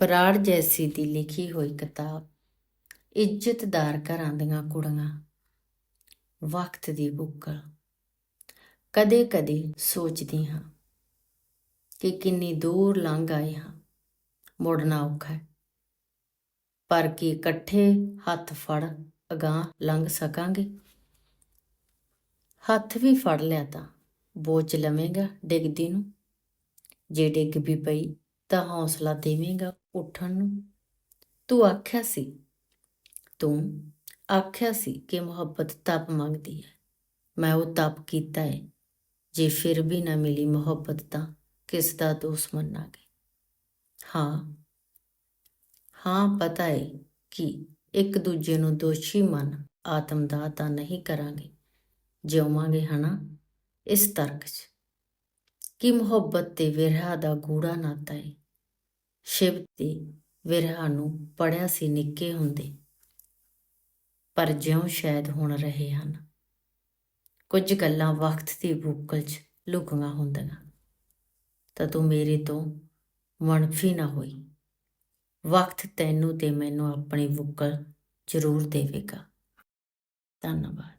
ਬਰਾੜ ਜੈਸੀ ਦੀ ਲਿਖੀ ਹੋਈ ਕਿਤਾਬ ਇੱਜ਼ਤਦਾਰ ਘਰਾਂ ਦੀਆਂ ਕੁੜੀਆਂ, ਵਕਤ ਦੀ ਬੁੱਕਲ। ਕਦੇ-ਕਦੇ ਸੋਚਦੀ ਹਾਂ ਕਿ ਕਿੰਨੀ ਦੂਰ ਲੰਘ ਆਏ ਹਾਂ, ਮੁੜਨਾ ਔਖਾ ਹੈ। ਪਰ ਕੀ ਇਕੱਠੇ ਹੱਥ ਫੜ ਅਗਾਂਹ ਲੰਘ ਸਕਾਂਗੇ? ਹੱਥ ਵੀ ਫੜ ਲਿਆ ਤਾਂ ਬੋਝ ਲਵੇਂਗਾ ਡਿੱਗਦੀ ਨੂੰ, ਜੇ ਡਿੱਗ ਵੀ ਪਈ ਤਾਂ ਹੌਸਲਾ ਦੇਵੇਂਗਾ ਉੱਠਣ ਨੂੰ। ਤੂੰ ਆਖਿਆ ਸੀ, ਤੂੰ ਆਖਿਆ ਸੀ ਕਿ ਮੁਹੱਬਤ ਤਪ ਮੰਗਦੀ ਹੈ। ਮੈਂ ਉਹ ਤਪ ਕੀਤਾ ਹੈ ਜੇ ਫਿਰ ਵੀ ਨਾ ਮਿਲੀ ਮੁਹੱਬਤ ਤਾਂ ਕਿਸ ਦਾ ਦੋਸ ਮੰਨਾਂਗੇ? ਹਾਂ ਹਾਂ ਪਤਾ ਹੈ ਕਿ ਇੱਕ ਦੂਜੇ ਨੂੰ ਦੋਸ਼ੀ ਮੰਨ ਆਤਮਦਾਹ ਤਾਂ ਨਹੀਂ ਕਰਾਂਗੇ। ਜਿਉਵਾਂਗੇ ਹਨਾ, ਇਸ ਤਰਕ 'ਚ। ਕਿ ਮੁਹੱਬਤ ਤੇ ਵਿਰਹਾ ਦਾ ਗੂੜਾ ਨਾਤਾ ਹੈ ਸ਼ਿਵ ਤੇ ਵਿਰਹਾ ਨੂੰ ਪੜਿਆ ਸੀ ਨਿੱਕੇ ਹੁੰਦੇ। ਪਰ ਜਿਉਂ ਸ਼ਾਇਦ ਹੁਣ ਰਹੇ ਹਨ, ਕੁਝ ਗੱਲਾਂ ਵਕਤ ਦੀ ਬੁੱਕਲ 'ਚ ਲੁਕੀਆਂ ਹੁੰਦੀਆਂ। ਤਾਂ ਤੂੰ ਮੇਰੇ ਤੋਂ ਮਨਫੀ ਨਾ ਹੋਈ। ਵਕਤ ਤੈਨੂੰ ਤੇ ਮੈਨੂੰ ਆਪਣੀ ਬੁੱਕਲ ਜ਼ਰੂਰ ਦੇਵੇਗਾ। ਧੰਨਵਾਦ।